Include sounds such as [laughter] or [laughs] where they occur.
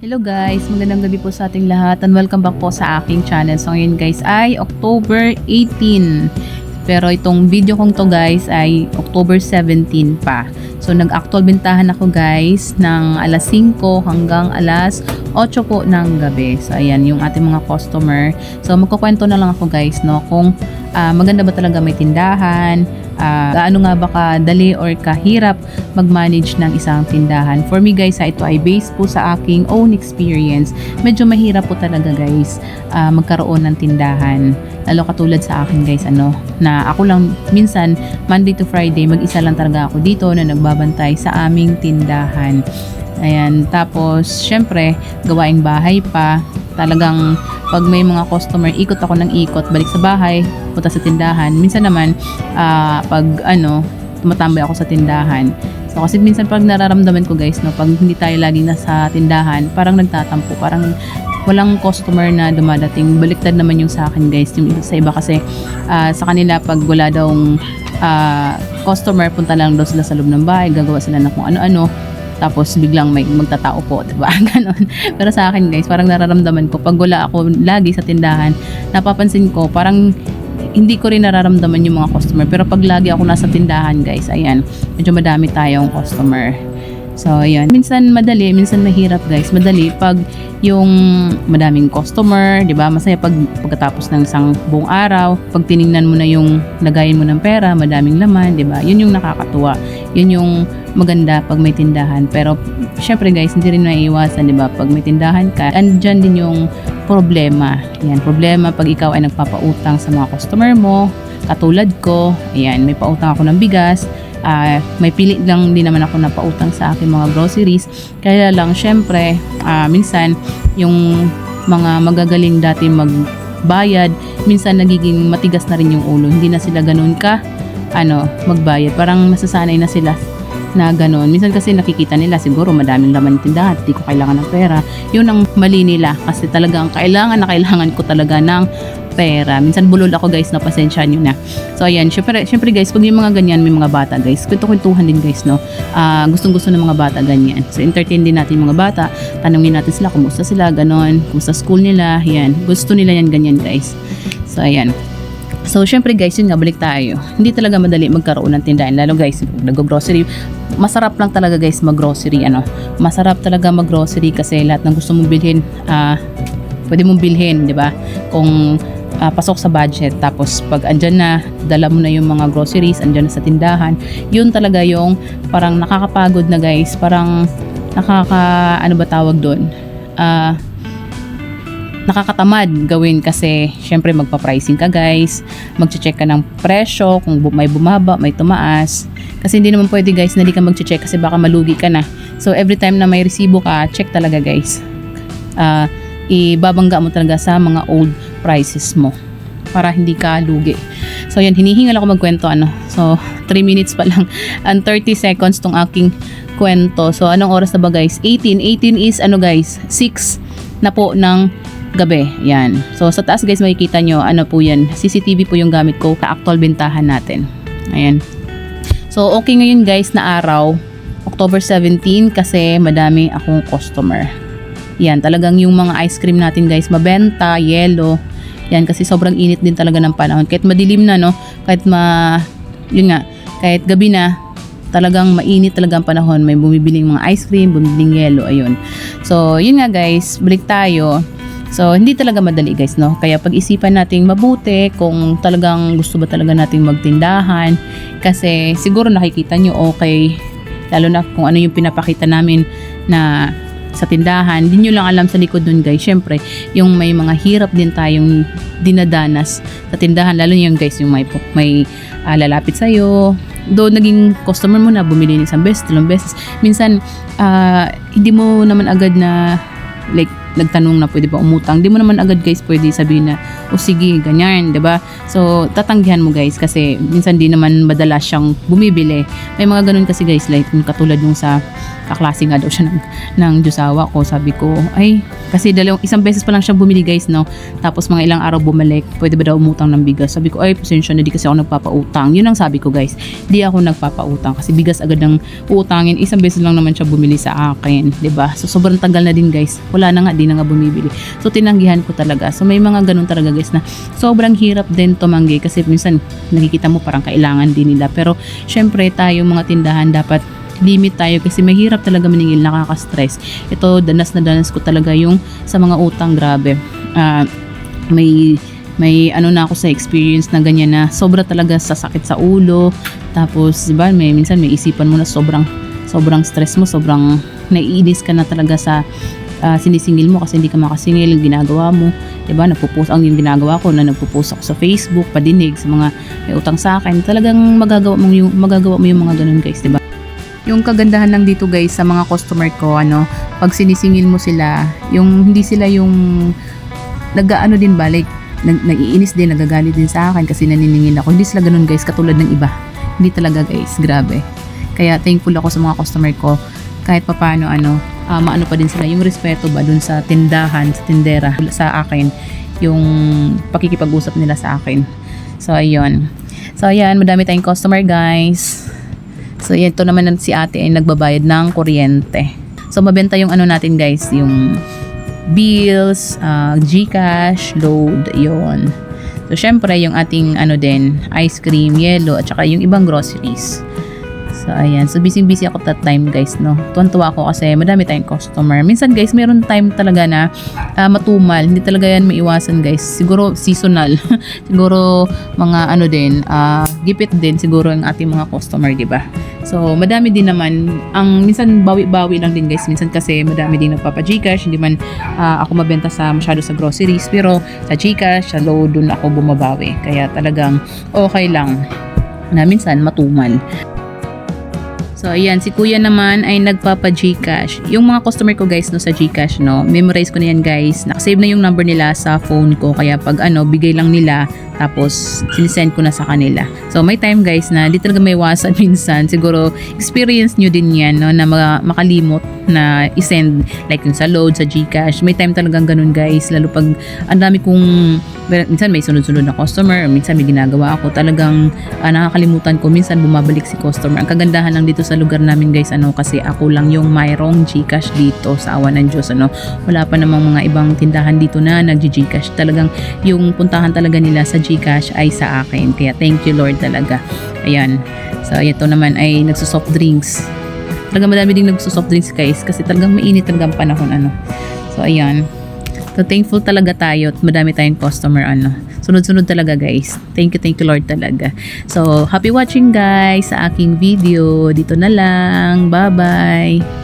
Hello guys, magandang gabi po sa ating lahat and welcome back po sa aking channel. So ngayon guys ay October 18. Pero itong video kong to guys ay October 17 pa. So nag-actual bintahan ako guys ng alas 5 hanggang alas 8 po ng gabi. So ayan yung ating mga customer. So magkukwento na lang ako guys no kung ah, maganda ba talaga may tindahan, ah, gaano nga ba kadali or kahirap mag-manage ng isang tindahan. For me guys, ha, ito ay based po sa aking own experience. Medyo mahirap po talaga guys ah, magkaroon ng tindahan. Lalo katulad sa akin guys, ano, na ako lang minsan Monday to Friday, mag-isa lang talaga ako dito na nagbabantay sa aming tindahan. Ayan, tapos syempre, gawaing bahay pa. Talagang pag may mga customer, ikot ako ng ikot, balik sa bahay, punta sa tindahan. Minsan naman, ah, pag ano, tumatambay ako sa tindahan. So kasi minsan pag nararamdaman ko guys, no, pag hindi tayo laging nasa tindahan, parang nagtatampo, parang walang customer na dumadating. Baliktad naman yung sa akin guys. Yung sa iba kasi ah, sa kanila pag wala daw ah, customer, punta lang daw sila sa loob ng bahay, gagawa sila ng kung ano-ano. Tapos biglang may magtatao po, [laughs] 'di ba? Ganon. Pero sa akin guys, parang nararamdaman ko pag wala ako lagi sa tindahan, napapansin ko parang hindi ko rin nararamdaman yung mga customer. Pero pag lagi ako nasa tindahan guys, ayan, medyo madami tayong customer. So, ayan. Minsan madali, minsan mahirap guys. Madali pag yung madaming customer, di ba? Masaya pag pagkatapos ng isang buong araw, pag tiningnan mo na yung lagayin mo ng pera, madaming laman, di ba? Yun yung nakakatuwa. Yun yung maganda pag may tindahan. Pero, syempre guys, hindi rin maiiwasan, di ba? Pag may tindahan ka, andyan din yung problema. Yan, problema pag ikaw ay nagpapautang sa mga customer mo, katulad ko, ayan, may pautang ako ng bigas, Ah, may pili lang din naman ako na pautang sa aking mga groceries. Kaya lang, syempre, ah, minsan, yung mga magagaling dati magbayad, minsan nagiging matigas na rin yung ulo. Hindi na sila ganun ka, ano, magbayad. Parang masasanay na sila na ganun. Minsan kasi nakikita nila siguro madaming laman yung tindahan, hindi ko kailangan ng pera. Yun ang mali nila kasi talagang kailangan na kailangan ko talaga ng pera. Minsan bulol ako guys, na pasensya nyo na. So ayan, syempre, syempre guys, pag yung mga ganyan, may mga bata guys, kwento-kwentuhan din guys, no? Ah, gustong gusto ng mga bata ganyan. So entertain din natin yung mga bata, tanungin natin sila kumusta sila, ganon, kumusta school nila, yan. Gusto nila yan ganyan guys. So ayan. So, syempre guys, yun nga, balik tayo. Hindi talaga madali magkaroon ng tindahan. Lalo guys, nag-grocery. Masarap lang talaga guys mag-grocery. Ano? Masarap talaga mag-grocery kasi lahat ng gusto mong bilhin, ah, pwede mong bilhin, di ba? Kung ah, pasok sa budget. Tapos pag andyan na, dala mo na yung mga groceries, andyan na sa tindahan. Yun talaga yung parang nakakapagod na guys. Parang nakaka, ano ba tawag doon? Ah, nakakatamad gawin kasi syempre magpa-pricing ka guys, magche-check ka ng presyo kung may bumaba, may tumaas. Kasi hindi naman pwede guys na hindi ka magche-check kasi baka malugi ka na. So every time na may resibo ka, check talaga guys. Ah, ibabangga mo talaga sa mga old prices mo para hindi ka lugi. So yan, hinihingal ako magkwento ano. So [laughs] 3 minutes pa lang and 30 seconds tong aking kwento. So anong oras na ba guys? 18. 18 is ano guys? 6 na po ng gabi. Yan. So sa taas guys makikita nyo ano po yan. CCTV po yung gamit ko sa actual bintahan natin. Ayan. So okay ngayon guys na araw. October 17 kasi madami akong customer. Yan, talagang yung mga ice cream natin guys, mabenta, yellow. Yan, kasi sobrang init din talaga ng panahon. Kahit madilim na, no? Kahit ma... Yun nga, kahit gabi na, talagang mainit talaga ang panahon. May bumibiling mga ice cream, bumibiling yellow, ayun. So, yun nga guys, balik tayo. So, hindi talaga madali guys, no? Kaya pag-isipan nating mabuti kung talagang gusto ba talaga nating magtindahan. Kasi siguro nakikita nyo okay, lalo na kung ano yung pinapakita namin na sa tindahan, di nyo lang alam sa likod nun guys. Syempre, yung may mga hirap din tayong dinadanas sa tindahan. Lalo yung guys, yung may, may ah, lalapit sa'yo. Do naging customer mo na bumili ng isang beses, dalawang beses. Minsan, ah, hindi mo naman agad na like nagtanong na pwede ba umutang. Di mo naman agad guys pwede sabihin na, o sige, ganyan, ba So, tatanggihan mo guys kasi minsan di naman madalas siyang bumibili. May mga ganun kasi guys, like yung katulad nung sa kaklase nga daw siya ng, ng Diyosawa ko. Sabi ko, ay, Kasi dalawang isang beses pa lang siya bumili guys, no? Tapos mga ilang araw bumalik, pwede ba daw umutang ng bigas? Sabi ko, ay, pasensya na, di kasi ako nagpapautang. Yun ang sabi ko guys, di ako nagpapautang kasi bigas agad ng uutangin. Isang beses lang naman siya bumili sa akin, ba So, sobrang tagal na din guys. Wala na nga, di na nga bumibili. So, tinanggihan ko talaga. So, may mga ganun talaga guys na sobrang hirap din tumanggi kasi minsan nakikita mo parang kailangan din nila. Pero, syempre, tayo mga tindahan dapat limit tayo kasi mahirap talaga maningil, nakaka-stress. Ito, danas na danas ko talaga yung sa mga utang, grabe. Ah, may may ano na ako sa experience na ganyan na sobra talaga sa sakit sa ulo. Tapos, di ba, may, minsan may isipan mo na sobrang sobrang stress mo, sobrang naiinis ka na talaga sa ah, sinisingil mo kasi hindi ka makasingil yung ginagawa mo. 'Di ba? Nagpo-post ang yung ginagawa ko na nagpo-post ako sa Facebook, padinig sa mga may utang sa akin. Talagang magagawa mo yung magagawa mo yung mga ganun, guys, 'di ba? Yung kagandahan lang dito guys sa mga customer ko ano, pag sinisingil mo sila, yung hindi sila yung nag-ano din balik, nag naiinis din, nagagalit din sa akin kasi naniningil ako. Hindi sila ganun guys, katulad ng iba. Hindi talaga guys, grabe. Kaya thankful ako sa mga customer ko kahit papaano ano, ah, maano pa din sila yung respeto ba dun sa tindahan, sa tindera sa akin, yung pakikipag-usap nila sa akin. So ayun. So ayan, madami tayong customer guys. So ito naman na si ate ay nagbabayad ng kuryente. So mabenta yung ano natin guys, yung bills, ah, Gcash, load, yon. So syempre yung ating ano din, ice cream, yellow, at saka yung ibang groceries. So ayan, so busy busy ako that time guys no. Tuwan-tuwa ako kasi madami tayong customer. Minsan guys, meron time talaga na ah, matumal. Hindi talaga yan maiwasan guys. Siguro seasonal. [laughs] siguro mga ano din, ah, gipit din siguro ang ating mga customer, di ba? So, madami din naman. Ang minsan bawi-bawi lang din guys. Minsan kasi madami din nagpapa-Gcash. Hindi man ah, ako mabenta sa masyado sa groceries. Pero sa Gcash, sa load, dun ako bumabawi. Kaya talagang okay lang na minsan matumal. So, ayan, si kuya naman ay nagpapa-Gcash. Yung mga customer ko guys no sa Gcash no, memorize ko na yan guys. Nakasave na yung number nila sa phone ko. Kaya pag ano, bigay lang nila, tapos sinisend ko na sa kanila. So, may time guys na di talaga may iwasan [laughs] minsan. Siguro, experience nyo din yan no, na ma- makalimot na isend like yung sa load, sa Gcash. May time talagang ganun guys. Lalo pag ang dami kong, minsan may sunod-sunod na customer, minsan may ginagawa ako. Talagang ah, nakakalimutan ko. Minsan bumabalik si customer. Ang kagandahan lang dito sa lugar namin guys, ano, kasi ako lang yung mayroong Gcash dito sa awa ng Diyos. Ano. Wala pa namang mga ibang tindahan dito na nag-Gcash. Talagang yung puntahan talaga nila sa Gcash ay sa akin. Kaya thank you Lord talaga. Ayan. So ito naman ay nagsusoft drinks. Talagang madami ding nagsusoft drinks guys kasi talagang mainit talagang panahon ano. So ayan. So thankful talaga tayo at madami tayong customer ano. Sunod-sunod talaga guys. Thank you, thank you Lord talaga. So happy watching guys sa aking video. Dito na lang. Bye-bye.